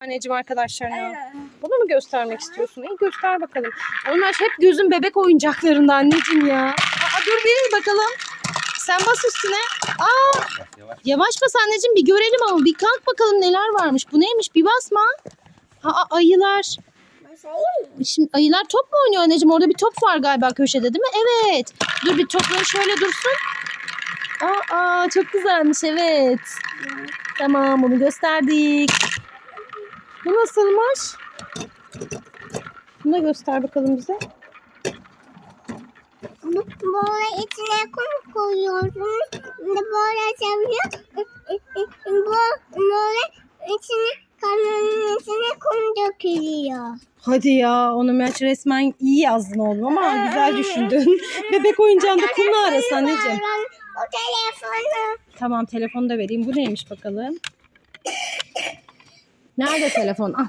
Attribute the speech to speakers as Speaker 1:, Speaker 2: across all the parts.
Speaker 1: Anneciğim arkadaşlarına. Bunu mu göstermek istiyorsun? İyi göster bakalım. Onlar hep gözün bebek oyuncaklarında anneciğim ya. Aa, dur bir bakalım. Sen bas üstüne. Aa, yavaş bas anneciğim bir görelim ama bir kalk bakalım neler varmış. Bu neymiş bir basma. Aa, ayılar. Şimdi ayılar top mu oynuyor anneciğim? Orada bir top var galiba köşede değil mi? Evet. Dur bir topları şöyle dursun. Aa, aa çok güzelmiş evet. Tamam bunu gösterdik. Bu nasılmış? Bunu da göster bakalım bize.
Speaker 2: Bu böyle içine kum koyuyorsunuz. Böyle çeviriyor. Bu böyle içine kanalın içine kum dökülüyor.
Speaker 1: Hadi ya onu Miraç resmen iyi yazdın oğlum ama güzel düşündün. Bebek oyuncağında kumla arası anneciğim.
Speaker 2: O telefonu
Speaker 1: Tamam telefonu da vereyim. Bu neymiş bakalım? Nerede telefon? Ah.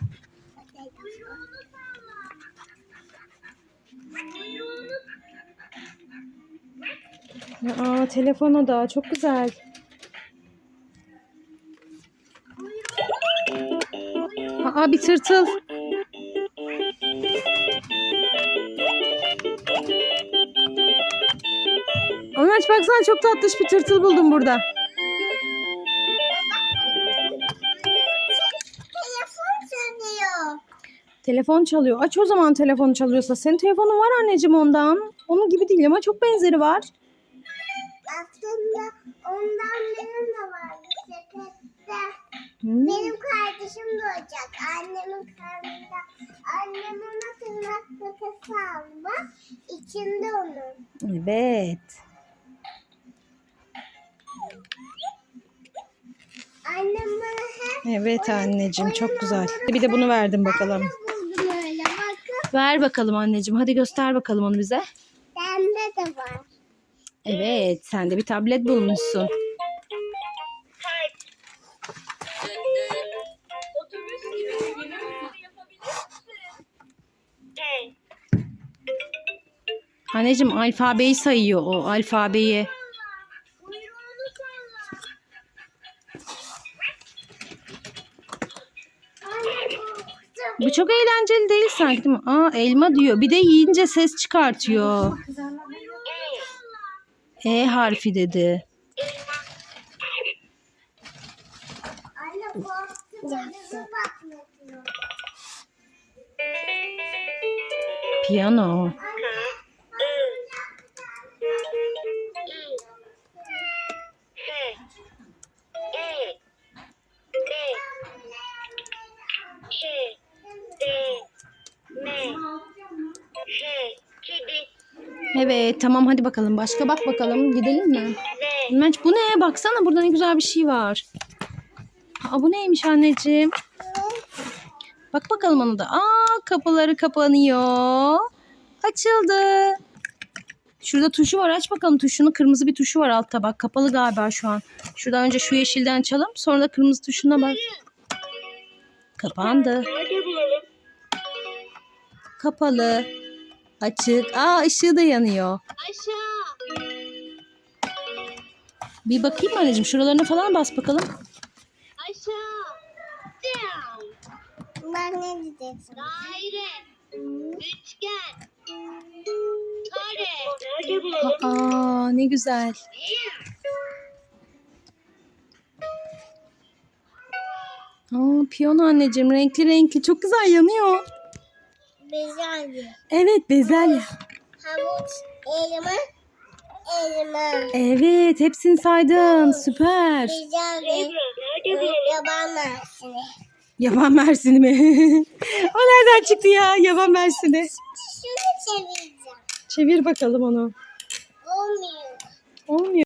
Speaker 1: Aa, telefonu da çok güzel. Aa bir tırtıl. Ömer baksana çok tatlış bir tırtıl buldum burada.
Speaker 2: Telefon çalıyor.
Speaker 1: Aç o zaman telefonu çalıyorsa. Senin telefonun var anneciğim ondan. Onun gibi değil ama çok benzeri var.
Speaker 2: Aslında ondan benim de sepette.
Speaker 1: Hmm.
Speaker 2: Benim kardeşim doğacak. Annemin karnında. Annem ona tırnak makası aldı. İçinde onun.
Speaker 1: Evet.
Speaker 2: Annem bana hep
Speaker 1: Evet anneciğim çok güzel. Bir de bunu verdim bakalım. Ver bakalım anneciğim. Hadi göster bakalım onu bize.
Speaker 2: bende de var.
Speaker 1: Evet sen de bir tablet bulmuşsun. Anneciğim alfabeyi sayıyor o alfabeyi. Bu çok eğlenceli değil sanki değil mi? Aa elma diyor. Bir de yiyince ses çıkartıyor. E harfi dedi. Piyano. Evet tamam hadi bakalım. Başka bak bakalım. Gidelim mi? Menç bu ne? Baksana burada ne güzel bir şey var. Aa, bu neymiş anneciğim? Bak bakalım onu da. Aa kapıları kapanıyor. Açıldı. Şurada tuşu var. Aç bakalım tuşunu. Kırmızı bir tuşu var altta bak. Kapalı galiba şu an. Şuradan önce şu yeşilden açalım. Sonra da kırmızı tuşuna bak. Kapandı. Kapalı. Açık. Aa ışığı da yanıyor.
Speaker 2: Aşağı.
Speaker 1: Bir bakayım mı anneciğim? Şuralarına falan bas bakalım.
Speaker 2: Aşağı. Down. Ben ne diyeceksin? Daire. Üçgen. Kare.
Speaker 1: Aa ne güzel. Aa piyano anneciğim renkli renkli çok güzel yanıyor.
Speaker 2: Bezelye.
Speaker 1: Evet bezelye.
Speaker 2: Havuç. Elma. Elma.
Speaker 1: Evet hepsini saydın süper.
Speaker 2: Bezelye. Yaban mersini.
Speaker 1: Yaban mersini mi? o nereden çıktı ya yaban mersini?
Speaker 2: Şunu çevireceğim.
Speaker 1: Çevir bakalım onu.
Speaker 2: Olmuyor.
Speaker 1: Olmuyor.